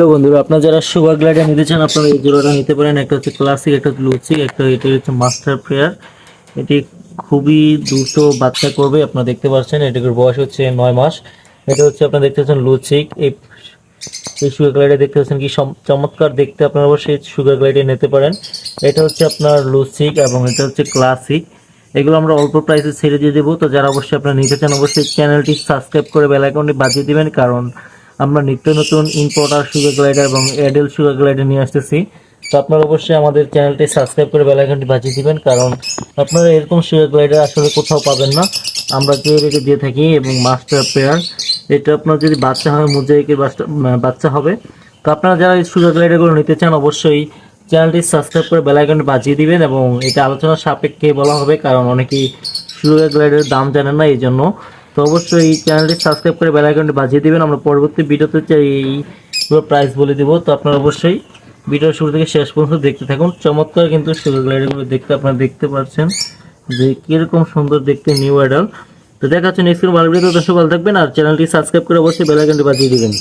Hello বন্ধুরা, আপনারা যারা সুগার গ্লাইডার নিতে চান, আপনারা এই জোড়াটা নিতে পারেন। একটা হচ্ছে ক্লাসিক একটা লুচিক একটা এটা হচ্ছে মাস্টার প্লেয়ার এটি খুবই দ্রুত বাচ্চা করবে, আপনারা দেখতে পাচ্ছেন, এটার বয়স হচ্ছে নয় মাস। এটা হচ্ছে, আপনারা দেখতে পাচ্ছেন লুচিক এই সুগার গ্লাইডার দেখতে পাচ্ছেন কি চমৎকার দেখতে, আপনারা অবশ্যই সুগার গ্লাইডার নিতে পারেন। এটা হচ্ছে আপনার লুচিক এবং এটা হচ্ছে ক্লাসিক এগুলো আমরা অল্প প্রাইসে ছেড়ে দিয়ে দেবো, তো যারা অবশ্যই আপনারা নিতে চান, অবশ্যই চ্যানেলটি সাবস্ক্রাইব করে বেল আইকনটি বাজিয়ে দিবেন, কারণ আমরা নিত্য নতুন ইম্পোর্টার সুগার গ্লাইডার এবং এডেল সুগার গ্লাইডার নিয়ে আসতেছি। তো আপনারা অবশ্যই আমাদের চ্যানেলটি সাবস্ক্রাইব করে বেল আইকনটি বাজিয়ে দিবেন, কারণ আপনারা এরকম সুগার গ্লাইডার আসলে কোথাও পাবেন না। আমরা যে রেটে দিয়ে থাকি এবং মাস্টার পেয়ার এটা আপনার যদি বাচ্চা হয় মোজাইকের বাচ্চা হবে, তো আপনারা যারা এই সুগার গ্লাইডারগুলো নিতে চান, অবশ্যই চ্যানেলটি সাবস্ক্রাইব করে বেল আইকনটি বাজিয়ে দিবেন এবং এটা আলোচনার সাপেক্ষে বলা হবে, কারণ অনেকেই সুগার গ্লাইডারের দাম জানেন না এই জন্য তো অবশ্যই এই চ্যানেলটি সাবস্ক্রাইব করে বেল আইকনটি বাজিয়ে দিবেন। আমরা পরবর্তী ভিডিওতে এই পুরো প্রাইস বলে দেবো। তো আপনারা অবশ্যই ভিডিও শুরু থেকে শেষ পর্যন্ত দেখতে থাকুন। চমৎকার কিন্তু সুগার গ্লাইডারগুলো দেখতে আপনারা দেখতে পাচ্ছেন যে কীরকম সুন্দর দেখতে নিউ অ্যাডাল তো দেখা হচ্ছে নেক্সট ভালো ভিডিও দর্শক ভালো থাকবেন আর চ্যানেলটি সাবস্ক্রাইব করে অবশ্যই বেল আইকনটি বাজিয়ে দিবেন।